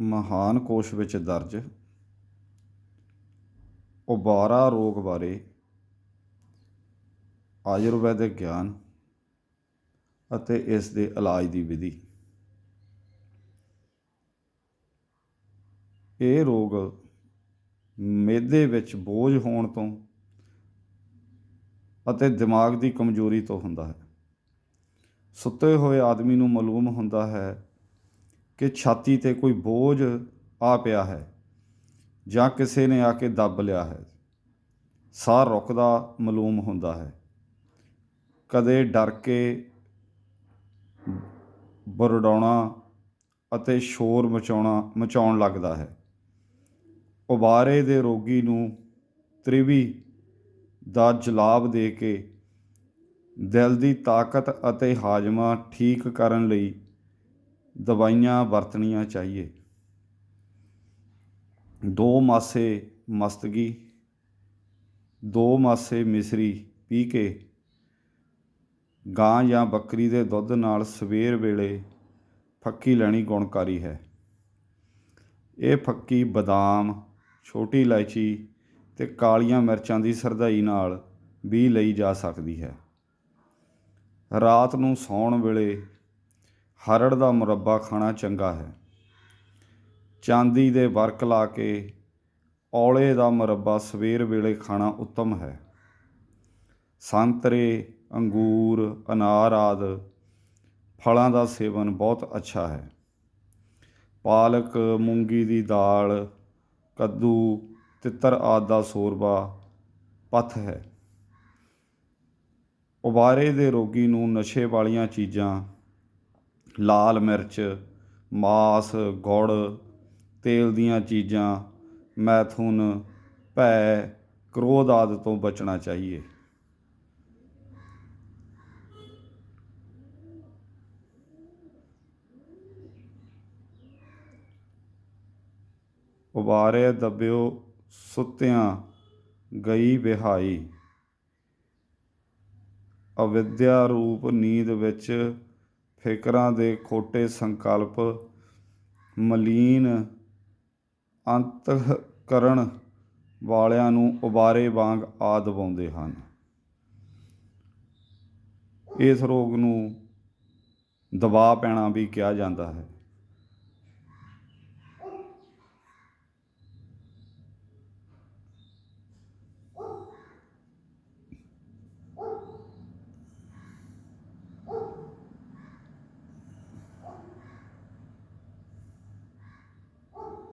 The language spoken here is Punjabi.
ਮਹਾਨ ਕੋਸ਼ ਵਿੱਚ ਦਰਜ ਉਬਾਰਾ ਰੋਗ ਬਾਰੇ ਆਯੁਰਵੈਦਿਕ ਗਿਆਨ ਅਤੇ ਇਸ ਦੇ ਇਲਾਜ ਦੀ ਵਿਧੀ। ਇਹ ਰੋਗ ਮਿਹਦੇ ਵਿੱਚ ਬੋਝ ਹੋਣ ਤੋਂ ਅਤੇ ਦਿਮਾਗ ਦੀ ਕਮਜ਼ੋਰੀ ਤੋਂ ਹੁੰਦਾ ਹੈ। ਸੁੱਤੇ ਹੋਏ ਆਦਮੀ ਨੂੰ ਮਾਲੂਮ ਹੁੰਦਾ ਹੈ ਕਿ ਛਾਤੀ ਤੇ ਕੋਈ ਬੋਝ ਆ ਪਿਆ ਹੈ ਜਾਂ ਕਿਸੇ ਨੇ ਆ ਕੇ ਦੱਬ ਲਿਆ ਹੈ। ਸਾਹ ਰੁਕਦਾ ਮਾਲੂਮ ਹੁੰਦਾ ਹੈ। ਕਦੇ ਡਰ ਕੇ ਬਰਡਾਉਣਾ ਅਤੇ ਸ਼ੋਰ ਮਚਾਉਣਾ, ਮਚਾਉਣ ਲੱਗਦਾ ਹੈ। ਉਬਾਰੇ ਦੇ ਰੋਗੀ ਨੂੰ ਤ੍ਰਿਵੀ ਦਾ ਜਲਾਬ ਦੇ ਕੇ ਦਿਲ ਦੀ ਤਾਕਤ ਅਤੇ ਹਾਜ਼ਮਾ ਠੀਕ ਕਰਨ ਲਈ ਦਵਾਈਆਂ ਵਰਤਣੀਆਂ ਚਾਹੀਏ। ਦੋ ਮਾਸੇ ਮਸਤਗੀ ਦੋ ਮਾਸੇ ਮਿਸਰੀ ਪੀ ਕੇ ਗਾਂ ਜਾਂ ਬੱਕਰੀ ਦੇ ਦੁੱਧ ਨਾਲ ਸਵੇਰ ਵੇਲੇ ਫੱਕੀ ਲੈਣੀ ਗੁਣਕਾਰੀ ਹੈ। ਇਹ ਫੱਕੀ ਬਦਾਮ, ਛੋਟੀ ਇਲਾਇਚੀ ਤੇ ਕਾਲੀਆਂ ਮਿਰਚਾਂ ਦੀ ਸਰਦਾਈ ਨਾਲ ਵੀ ਲਈ ਜਾ ਸਕਦੀ ਹੈ। ਰਾਤ ਨੂੰ ਸੌਣ ਵੇਲੇ ਹਰੜ ਦਾ ਮੁਰੱਬਾ ਖਾਣਾ ਚੰਗਾ ਹੈ। ਚਾਂਦੀ ਦੇ ਵਰਕ ਲਾ ਕੇ ਔਲੇ ਦਾ ਮੁਰੱਬਾ ਸਵੇਰ ਵੇਲੇ ਖਾਣਾ ਉੱਤਮ ਹੈ। ਸੰਤਰੇ, ਅੰਗੂਰ, ਅਨਾਰ ਆਦ ਫਲਾਂ ਦਾ ਸੇਵਨ ਬਹੁਤ ਅੱਛਾ ਹੈ। ਪਾਲਕ, ਮੂੰਗੀ ਦੀ ਦਾਲ, ਕੱਦੂ, ਤਿੱਤਰ ਆਦ ਦਾ ਸੋਰਬਾ ਪਥ ਹੈ। ਉਬਾਰੇ ਦੇ ਰੋਗੀ ਨੂੰ ਨਸ਼ੇ ਵਾਲੀਆਂ ਚੀਜ਼ਾਂ ਲਾਲ ਮਿਰਚ, ਮਾਸ, ਗੁੜ, ਤੇਲ ਦੀਆਂ ਚੀਜ਼ਾਂ, ਮੈਥੂਨ, ਭੈ, ਕ੍ਰੋਧ ਆਦਿ ਤੋਂ ਬਚਣਾ ਚਾਹੀਏ। ਉਬਾਰੇ ਦੱਬਿਓ ਸੁੱਤਿਆਂ ਗਈ ਵਿਹਾਈ। ਅਵਿਦਿਆ ਰੂਪ ਨੀਂਦ ਵਿੱਚ ਫਿਕਰਾਂ ਦੇ ਖੋਟੇ ਸੰਕਲਪ, ਮਲੀਨ ਅੰਤਕਰਨ ਵਾਲਿਆਂ ਨੂੰ ਉਬਾਰੇ ਵਾਂਗ ਆ ਦਬਾਉਂਦੇ ਹਨ। ਇਸ ਰੋਗ ਨੂੰ ਦਬਾਅ ਪੈਣਾ ਵੀ ਕਿਹਾ ਜਾਂਦਾ ਹੈ।